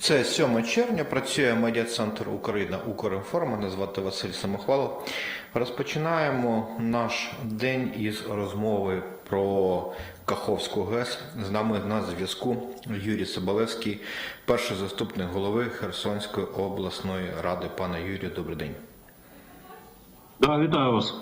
Це 7 червня. Працює медіа-центр Україна Укрінформ. Мене звати Василь Самохвалов. Розпочинаємо наш день із розмови про Каховську ГЕС. З нами на зв'язку Юрій Соболевський, перший заступник голови Херсонської обласної ради. Пане Юрію, добрий день. Да, вітаю вас.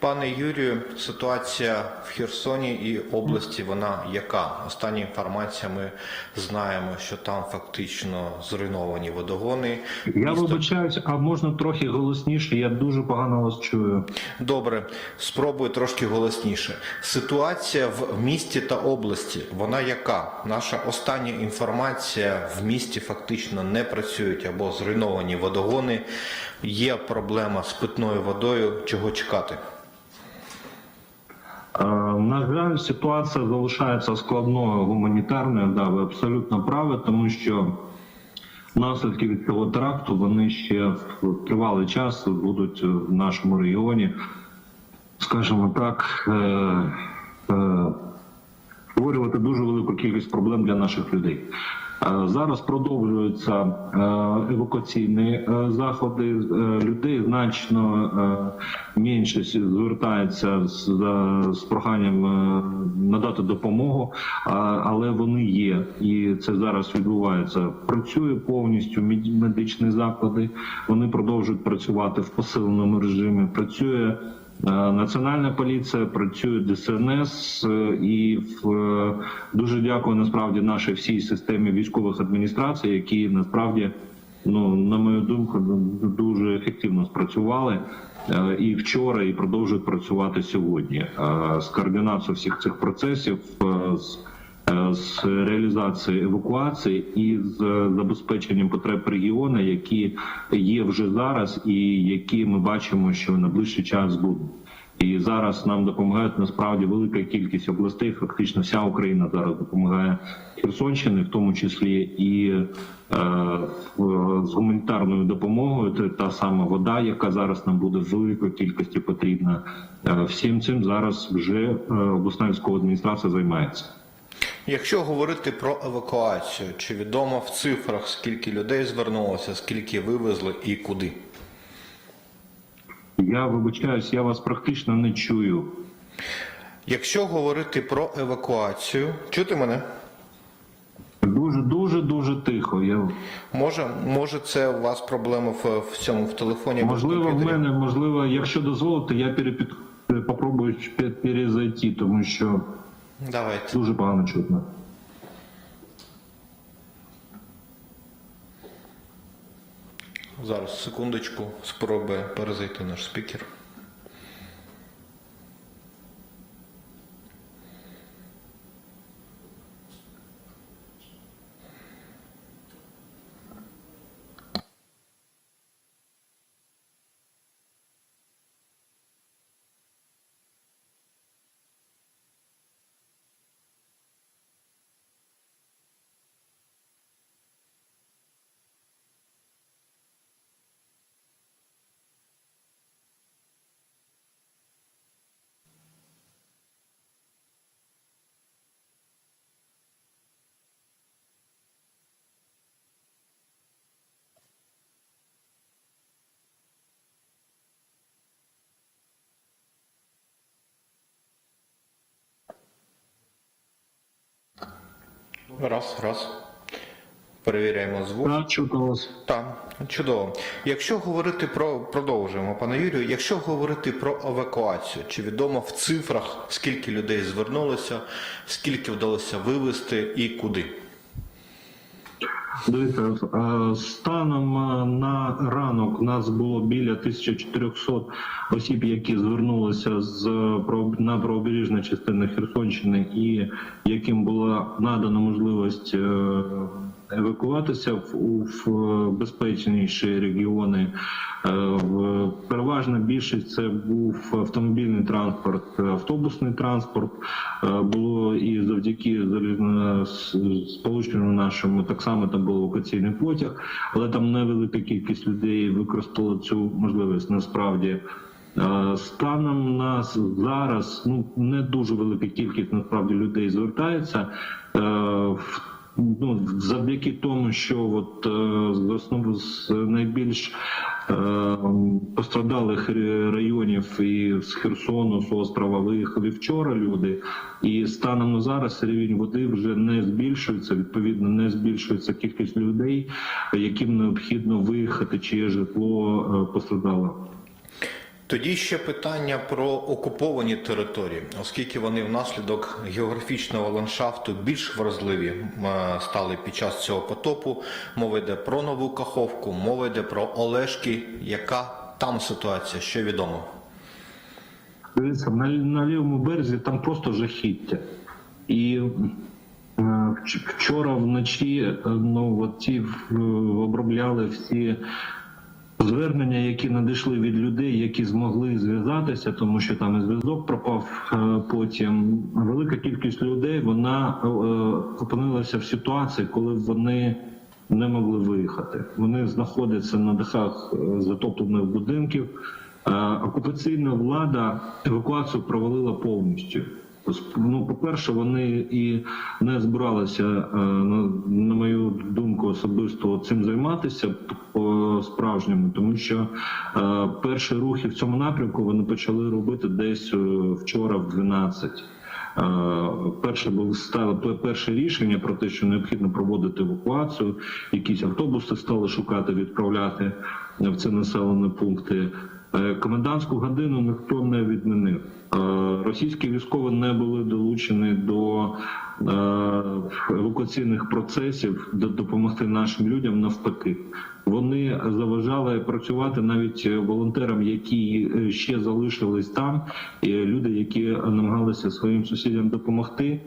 Пане Юрію, ситуація в Херсоні і області вона яка? Остання інформація ми знаємо, що там фактично зруйновані водогони. Я Місто- вибачаюсь, а можна трохи голосніше? Я дуже погано вас чую. Добре, спробую трошки голосніше. Ситуація в місті та області, вона яка? Наша остання інформація в місті фактично не працюють або зруйновані водогони. Є проблема з питною водою. Чого чекати? Е, На жаль, ситуація залишається складною гуманітарною. Да, ви абсолютно праві, тому що наслідки від цього теракту вони ще тривалий час будуть в нашому регіоні, скажімо так, е, е, створювати дуже велику кількість проблем для наших людей. Е, Зараз продовжуються е, евакуаційні е, заходи. Людей значно менше звертається з, з проханням надати допомогу, але вони є, і це зараз відбувається. Працює повністю мед- медичні заклади. Вони продовжують працювати в посиленому режимі. Працює Національна поліція працює ДСНС е, і в е, дуже дякую насправді нашій всій системі військових адміністрацій, які насправді, ну на мою думку, дуже ефективно спрацювали е, і вчора, і продовжують працювати сьогодні. Е, З координацією всіх цих процесів е, з е, з реалізації евакуації і з забезпеченням потреб регіону, які є вже зараз, і які ми бачимо, що на ближчий час будуть. І зараз нам допомагають насправді велика кількість областей. Фактично, вся Україна зараз допомагає Херсонщині, в тому числі і е, з гуманітарною допомогою. Це та сама вода, яка зараз нам буде в великій кількості потрібна. Е, всім цим зараз вже е, обласна військова адміністрація займається. Якщо говорити про евакуацію, чи відомо в цифрах, скільки людей звернулося, скільки вивезли і куди? Я вибачаюсь, я вас практично не чую. Якщо говорити про евакуацію, чути мене? Дуже дуже дуже тихо. Я Може, може, це у вас проблема в, в цьому в телефоні? можливо, в мене можливо, якщо дозволите, я перепід... попробую перезайти, тому що Давайте. дуже погано чутно. Зараз секундочку, спробує перезайти наш спікер. Раз, раз. Перевіряємо звук. Так, чудово. Так, чудово. Якщо говорити про продовжуємо, пане Юрію, якщо говорити про евакуацію, чи відомо в цифрах, скільки людей звернулося, скільки вдалося вивезти і куди? Дивіться, е, станом е, на ранок у нас було біля 1400 осіб, які звернулися з на правобережну частину Херсонщини, і яким була надана можливість е, евакуватися в, в безпечніші регіони. Е, в- Переважна більшість це був автомобільний транспорт, автобусний транспорт. Е, Було і завдяки сполученню нашому так само там був евакуаційний потяг, але там невелика кількість людей використала цю можливість насправді. Е, Станом нас зараз ну не дуже велика кількість насправді людей звертається. Ну, завдяки тому, що от, е, з основ з найбільш е, пострадалих районів і з Херсону, з острова виїхали вчора люди, і станом на зараз рівень води вже не збільшується. Відповідно, не збільшується кількість людей, яким необхідно виїхати, чиє житло е, пострадало. Тоді ще питання про окуповані території, оскільки вони внаслідок географічного ландшафту більш вразливі е, стали під час цього потопу. Мова йде про нову Каховку, мова йде про Олешки. Яка там ситуація? Що відомо? Дивіться, на, на лівому березі там просто жахіття. І е, вчора вночі е, ну, от ті обробляли всі звернення, які надійшли від людей, які змогли зв'язатися, тому що там і зв'язок пропав е, потім. Велика кількість людей вона е, опинилася в ситуації, коли вони не могли виїхати. Вони знаходяться на дахах е, затоплених будинків. Окупаційна влада евакуацію провалила повністю. Ну, по-перше, вони і не збиралися, на, особисто цим займатися по-справжньому, тому що е, перші рухи в цьому напрямку вони почали робити десь е, вчора в 12. Е, Перше було стало перше рішення про те, що необхідно проводити евакуацію. Якісь автобуси стали шукати, відправляти в ці населені пункти. Е, Комендантську годину ніхто не відмінив. Е, Російські військові не були долучені до е, евакуаційних процесів, де допомогти нашим людям навпаки. Вони заважали працювати навіть волонтерам, які ще залишились там, і люди, які намагалися своїм сусідям допомогти.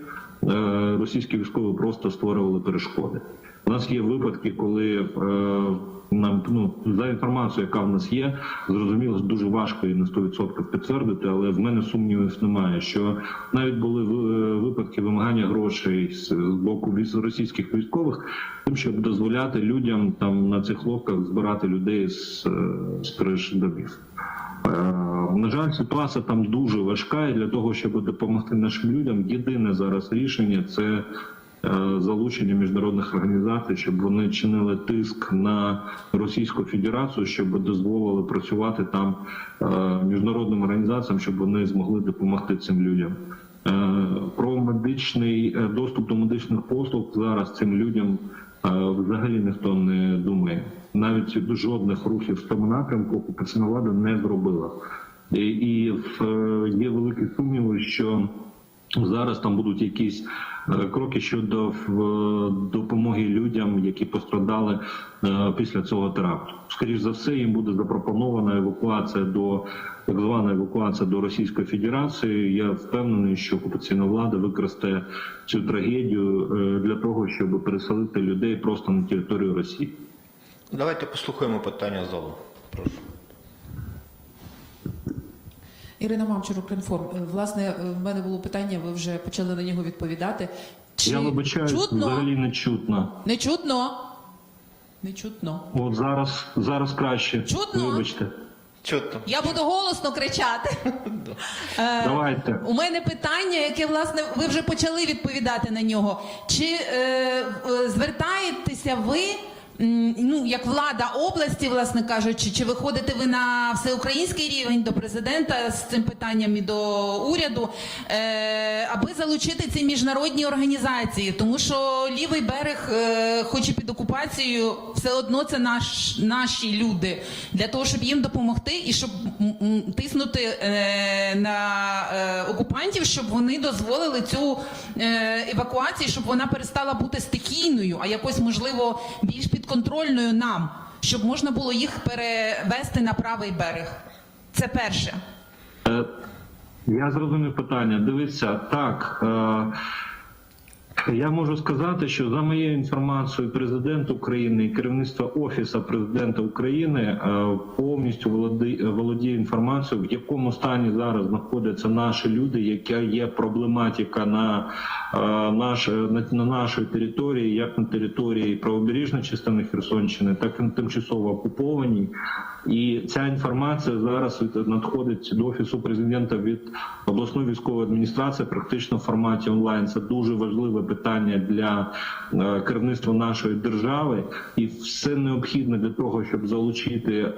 Російські військові просто створювали перешкоди. У нас є випадки, коли е, нам ну за інформацією, яка в нас є, зрозуміло, дуже важко і на 100% підтвердити, але в мене сумнівів немає. Що навіть були ви- випадки вимагання грошей з боку російських військових, тим, щоб дозволяти людям там на цих лодках збирати людей з, е, з криш домів. Е, На жаль, ситуація там дуже важка, і для того, щоб допомогти нашим людям, єдине зараз рішення це е, залучення міжнародних організацій, щоб вони чинили тиск на Російську Федерацію, щоб дозволили працювати там е, міжнародним організаціям, щоб вони змогли допомогти цим людям. Е, Про медичний е, доступ до медичних послуг зараз цим людям е, взагалі ніхто не думає. Навіть жодних рухів в тому напрямку окупаційна влада не зробила. І, е, є великі сумніви, що зараз там будуть якісь е, кроки щодо допомоги людям, які пострадали е, після цього теракту. Скоріше за все, їм буде запропонована евакуація до так звана евакуація до Російської Федерації. Я впевнений, що окупаційна влада використає цю трагедію е, для того, щоб переселити людей просто на територію Росії. Давайте послухаємо питання залу. Прошу. Ірина Мамчур, Укрінформ. Е, Власне, е, в мене було питання, ви вже почали на нього відповідати. Чи Я вибачаюсь, чутно? взагалі не чутно. Не чутно? Не чутно. От зараз зараз краще. Чутно? Вибачте. Чутно. Я буду голосно кричати. Е, Давайте. У мене питання, яке власне ви вже почали відповідати на нього. Чи е, е, звертаєтеся ви? Ну, як влада області, власне кажучи, чи виходите ви на всеукраїнський рівень до президента з цим питанням і до уряду, е, аби залучити ці міжнародні організації, тому що лівий берег, е, хоч і під окупацією, все одно це наш, наші люди для того, щоб їм допомогти і щоб тиснути е, на окупантів, щоб вони дозволили цю евакуацію, щоб вона перестала бути стихійною, а якось можливо більш підконтрольною нам, щоб можна було їх перевести на правий берег. Це перше. Е, Я зрозумів питання. Дивіться, так. е, Я можу сказати, що за моєю інформацією, президент України і керівництво офісу президента України е, повністю володіє інформацією, в якому стані зараз знаходяться наші люди, яка є проблематика на, е, наш, на, на нашій території, як на території правобережної частини Херсонщини, так і на тимчасово окупованій. І ця інформація зараз надходить до офісу президента від обласної військової адміністрації, практично в форматі онлайн. Це дуже важливе питання для е, керівництва нашої держави, і все необхідне для того, щоб залучити е,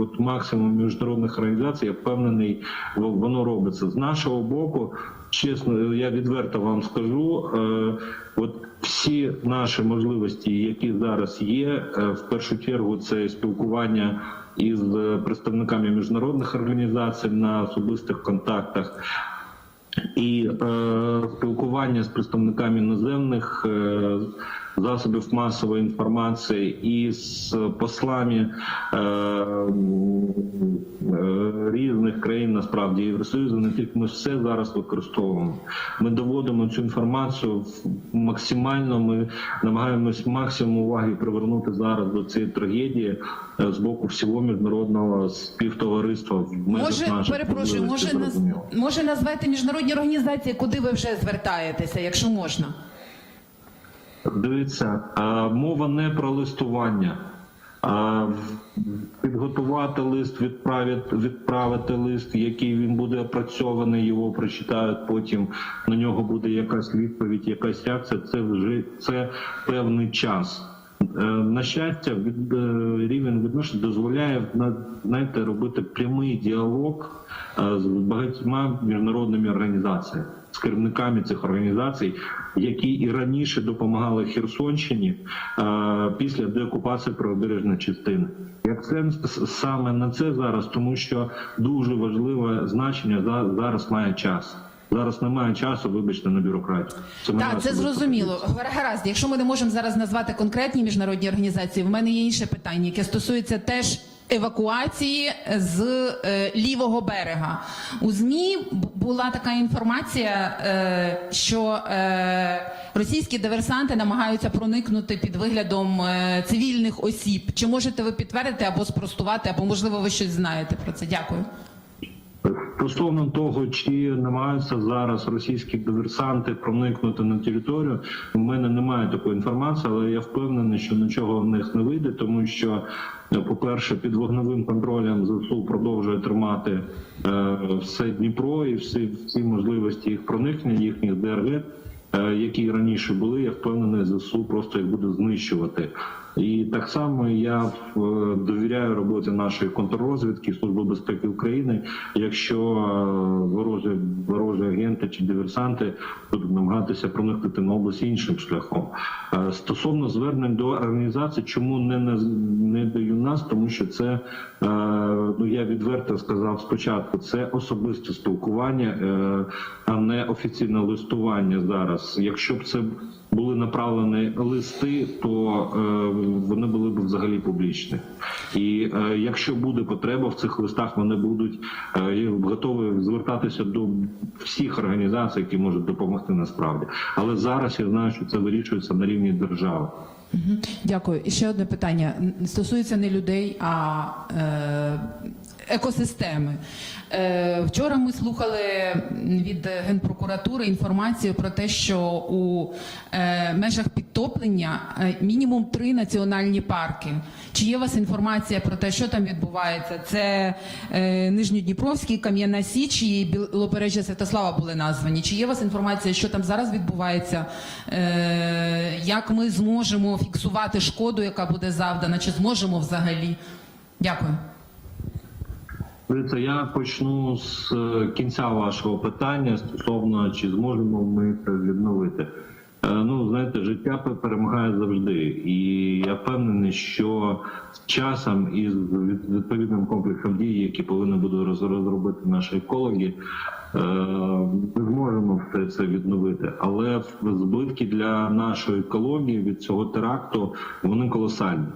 от максимум міжнародних організацій. Я впевнений, воно робиться з нашого боку. Чесно, я відверто вам скажу. Е, от всі наші можливості, які зараз є, в першу чергу це спілкування із представниками міжнародних організацій на особистих контактах. І е, спілкування з представниками іноземних е, засобів масової інформації і з послами е, е, різних країн, насправді Євросоюзу, не тільки ми все зараз використовуємо. Ми доводимо цю інформацію максимально. Ми намагаємось максимум уваги привернути зараз до цієї трагедії е, з боку всього міжнародного співтовариства. В Може, перепрошую, може, наз... може назвати міжнародні організації, куди ви вже звертаєтеся, якщо можна? Дивіться, мова не про листування. Підготувати лист, відправити, відправити лист, який він буде опрацьований, його прочитають. Потім на нього буде якась відповідь, якась реакція. Це вже це певний час. Е, На щастя, від е, рівень відношень дозволяє знаєте, робити прямий діалог е, з багатьма міжнародними організаціями, з керівниками цих організацій, які і раніше допомагали Херсонщині е, після деокупації правобережної частини. Акцент с- саме на це зараз, тому що дуже важливе значення за- зараз має час. Зараз немає часу, вибачте, на бюрократію. Так, це зрозуміло. Гаразд, якщо ми не можемо зараз назвати конкретні міжнародні організації, в мене є інше питання, яке стосується теж. Евакуації з е, лівого берега у змі була така інформація, е, що е, російські диверсанти намагаються проникнути під виглядом е, цивільних осіб. Чи можете ви підтвердити або спростувати, або можливо ви щось знаєте про це? Дякую. Стосовно того, чи намагаються зараз російські диверсанти проникнути на територію, у мене немає такої інформації, але я впевнений, що нічого в них не вийде, тому що, е, по-перше, під вогневим контролем ЗСУ продовжує тримати е, все Дніпро і всі, всі можливості їх проникнення, їхніх ДРГ. е, Які раніше були, я впевнений, ЗСУ просто їх буде знищувати. І так само я е, довіряю роботі нашої контррозвідки Служби безпеки України. Якщо е, ворожі ворожі агенти чи диверсанти будуть намагатися проникнути на область іншим шляхом. Е, Стосовно звернень до організацій, чому не не даю нас, тому що це ну я відверто сказав спочатку. Це особисте спілкування, а не офіційне листування зараз. Якщо б це були направлені листи, то вони були б взагалі публічні. І е, якщо буде потреба в цих листах, вони будуть е, готові звертатися до всіх організацій, які можуть допомогти насправді. Але зараз я знаю, що це вирішується на рівні держави. Дякую. І ще одне питання стосується не людей, а е, екосистеми. Е, вчора ми слухали від Генпрокуратури інформацію про те, що у е, межах підтоплення е, мінімум три національні парки. Чи є у вас інформація про те, що там відбувається? Це Нижньодніпровський, Кам'яна Січ і Білопорежжя Святослава були названі. Чи є у вас інформація, що там зараз відбувається? Як ми зможемо фіксувати шкоду, яка буде завдана? Чи зможемо взагалі? Дякую. Дивіться, я почну з е, кінця вашого питання стосовно чи зможемо ми це відновити. Е, Ну, знаєте, життя перемагає завжди, і я впевнений, що з часом і з відповідним комплексом дій, які повинні будуть роз- розробити наші екологи, е, ми зможемо все це відновити. Але збитки для нашої екології від цього теракту вони колосальні.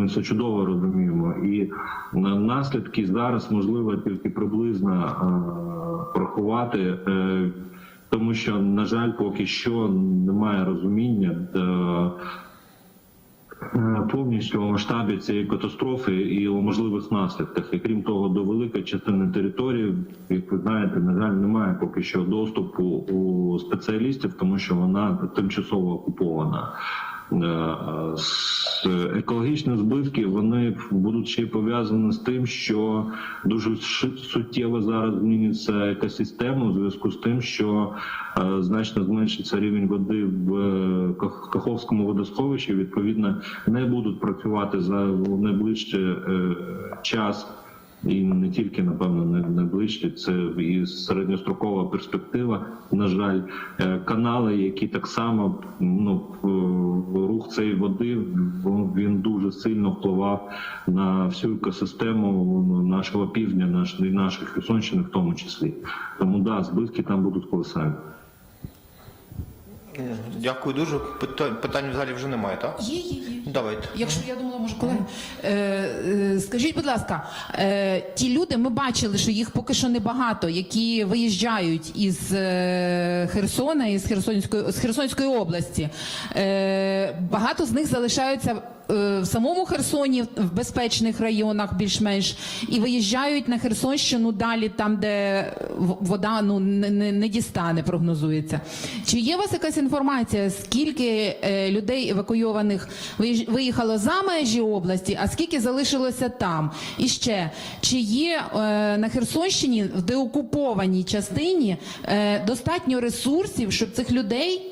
Ми це чудово розуміємо, і наслідки зараз можливо тільки приблизно е, порахувати, е, тому що на жаль, поки що немає розуміння е, повністю у масштабі цієї катастрофи і у можливих наслідках. І крім того, до великої частини території, як ви знаєте, на жаль, немає поки що доступу у спеціалістів, тому що вона тимчасово окупована. Е, Екологічні збитки вони будуть ще й пов'язані з тим, що дуже суттєво зараз зміниться екосистема у зв'язку з тим, що е, значно зменшиться рівень води в Каховському водосховищі. Відповідно, не будуть працювати за найближчий е, час. І не тільки напевно не найближче, це і середньострокова перспектива. На жаль, Е, канали, які так само ну рух цієї води він- дуже сильно впливав на всю екосистему нашого півдня, наш і нашої Херсонщини, в тому числі. Тому да, збитки там будуть колосальні. Е, Дякую дуже. Питань, питань взагалі вже немає, так? Є, є, є. Давайте. Якщо я думала, може колеги. Е, е, скажіть, будь ласка, е, ті люди, ми бачили, що їх поки що небагато, які виїжджають із е, Херсона, із Херсонської з Херсонської області. Е, багато з них залишаються. е, В самому Херсоні, в безпечних районах, більш-менш, і виїжджають на Херсонщину далі, там, де вода ну не, не, не дістане, прогнозується. Чи є у вас якась інформація, скільки е, людей евакуйованих виїхало за межі області, а скільки залишилося там? І ще чи є е, на Херсонщині в деокупованій частині е, достатньо ресурсів, щоб цих людей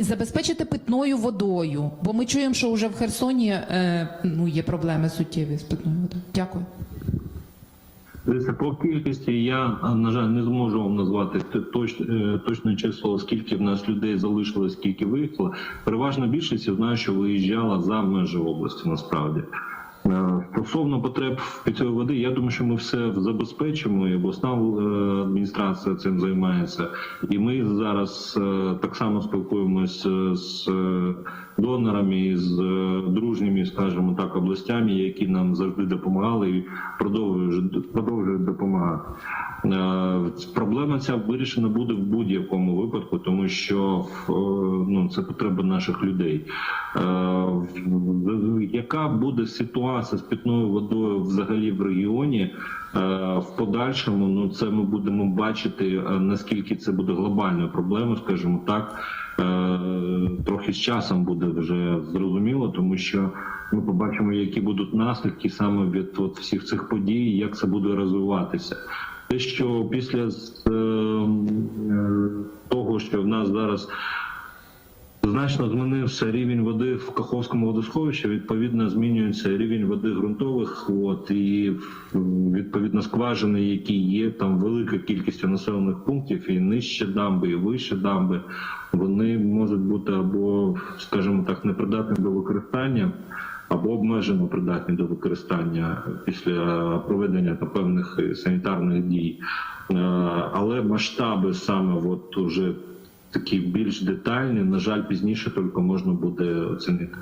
забезпечити питною водою? Бо ми чуємо, що вже в Херсоні ну, є проблеми суттєві з питною водою. Дякую. По кількості я на жаль не зможу вам назвати точ, е, точне число, скільки в нас людей залишилось, скільки виїхало. Переважна більшість я знаю, що виїжджала за межі області. Насправді стосовно потреб питьової води, я думаю, що ми все забезпечимо. І обласна е, адміністрація цим займається, і ми зараз е, так само спілкуємося з е, донорами, з е, дружніми, скажімо так, областями, які нам завжди допомагали і продовжують продовжують допомагати. Е, Проблема ця вирішена буде в будь-якому випадку, тому що е, ну це потреба наших людей. Е, Яка буде ситуація з питною водою взагалі в регіоні? е, В подальшому ну це ми будемо бачити е, наскільки це буде глобальною проблемою, скажімо так. Е, Трохи з часом буде вже зрозуміло, тому що ми побачимо, які будуть наслідки саме від от всіх цих подій, як це буде розвиватися. Те, що після е, е, того, що в нас зараз значно змінився рівень води в Каховському водосховищі, відповідно змінюється рівень води ґрунтових вод і відповідно скважини, які є там велика кількість населених пунктів, і нижче дамби, і вище дамби, вони можуть бути або, скажімо так, непридатні до використання. Або обмежено придатні до використання після проведення та певних санітарних дій, Е, але масштаби саме от уже такі більш детальні, на жаль, пізніше тільки можна буде оцінити.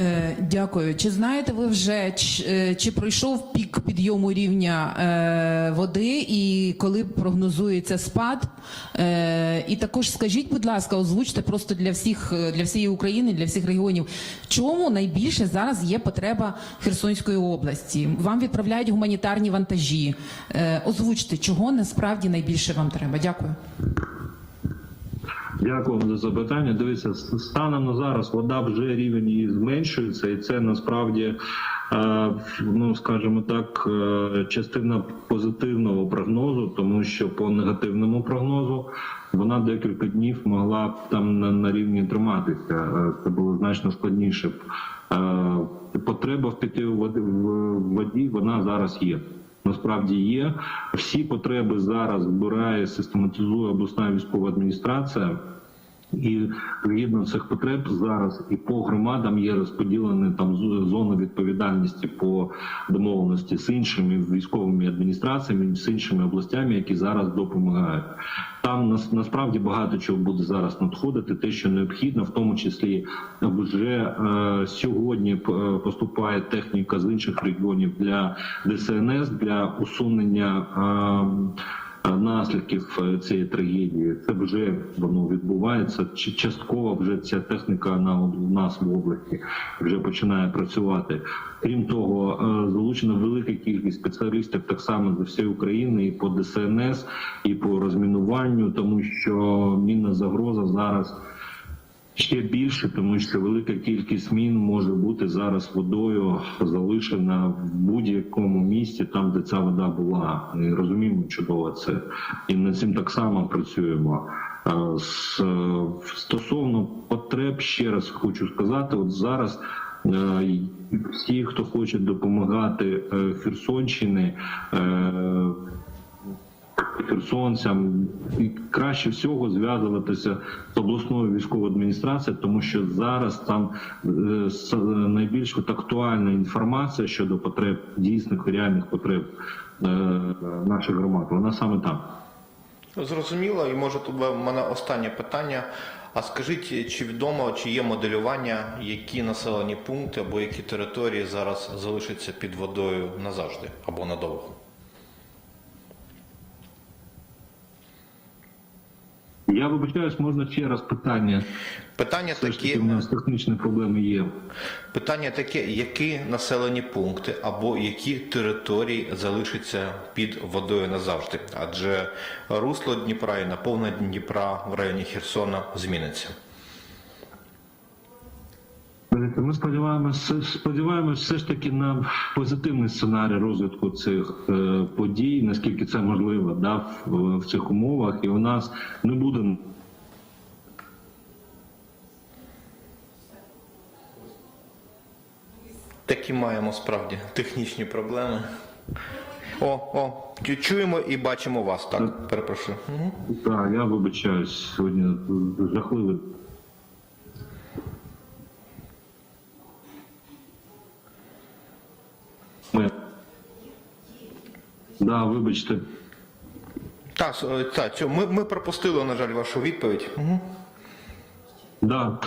Е, Дякую. Чи знаєте ви вже, чи, е, чи пройшов пік підйому рівня е, води і коли прогнозується спад? Е, і також скажіть, будь ласка, озвучте просто для всіх, е, для всієї України, для всіх регіонів, чому найбільше зараз є потреба Херсонської області? Вам відправляють гуманітарні вантажі. Е, озвучте, чого насправді найбільше вам треба? Дякую. Дякую вам за запитання. Дивіться, станом на зараз вода вже рівень її зменшується, і це насправді, е, ну скажімо так, е, частина позитивного прогнозу, тому що по негативному прогнозу вона декілька днів могла там на, на рівні триматися. Е, Це було значно складніше. Потреба в воді в воді вона зараз є. Насправді є всі потреби зараз збирає, систематизує обласна військова адміністрація. І згідно цих потреб зараз і по громадам є розподілені там зони відповідальності по домовленості з іншими військовими адміністраціями, з іншими областями, які зараз допомагають. Там нас насправді багато чого буде зараз надходити. Те, що необхідно, в тому числі вже е, сьогодні е, поступає техніка з інших регіонів для ДСНС для усунення. Е, наслідків е, цієї трагедії. Це вже воно відбувається. Чи- Частково вже ця техніка на у нас в області вже починає працювати. Крім того, е, залучена велика кількість спеціалістів так само з всієї України і по ДСНС, і по розмінуванню, тому що мінна загроза зараз. Ще більше, тому що велика кількість мін може бути зараз водою залишена в будь-якому місці, там де ця вода була. І розуміємо чудово це. І над цим так само працюємо. Е, е, Стосовно потреб, ще раз хочу сказати: от зараз. е, Всі, хто хоче допомагати Херсонщині, е, херсонцям і краще всього зв'язуватися з обласною військовою адміністрацією, тому що зараз там е, найбільш актуальна інформація щодо потреб дійсних і реальних потреб е, наших громад. Вона саме там. Зрозуміло, і може тут в мене останнє питання. А скажіть, чи відомо, чи є моделювання, які населені пункти або які території зараз залишаться під водою назавжди або надовго? Я вибачаюсь, можна ще раз питання. Питання Все такі, у нас технічні проблеми є. питання таке, які населені пункти або які території залишаться під водою назавжди? Адже русло Дніпра і наповнення Дніпра в районі Херсона зміниться. Знаєте, Ми сподіваємося, сподіваємось все ж таки на позитивний сценарій розвитку цих е, подій, наскільки це можливо, да, в, в цих умовах, і у нас не буде Такі маємо справді технічні проблеми. О, о, чуємо і бачимо вас. Так, перепрошую. Так, я вибачаюсь сьогодні жахливий. Ми... Да, вибачте. Так, е, так, ми, ми пропустили, на жаль, вашу відповідь. Мгм. Да.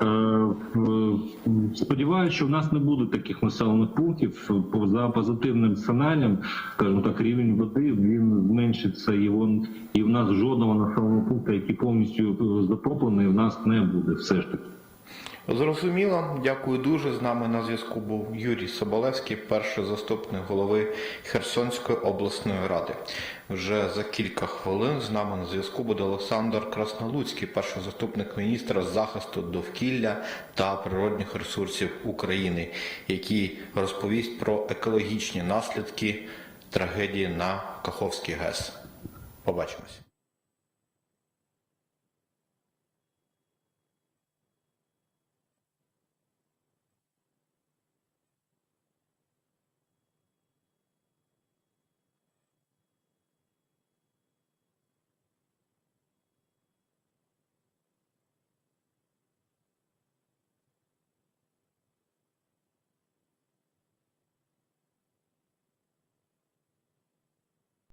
Е, е, сподіваюся, що в нас не буде таких населених пунктів. За позитивним сценарієм, скажімо так, рівень води він зменшиться, і він і в нас жодного населеного пункту, який повністю е, затоплений, в нас не буде. Все ж таки. Зрозуміло, дякую дуже. З нами на зв'язку був Юрій Соболевський, перший заступник голови Херсонської обласної ради. Вже за кілька хвилин з нами на зв'язку буде Олександр Краснолуцький, перший заступник міністра захисту довкілля та природних ресурсів України, який розповість про екологічні наслідки трагедії на Каховській ГЕС. Побачимось.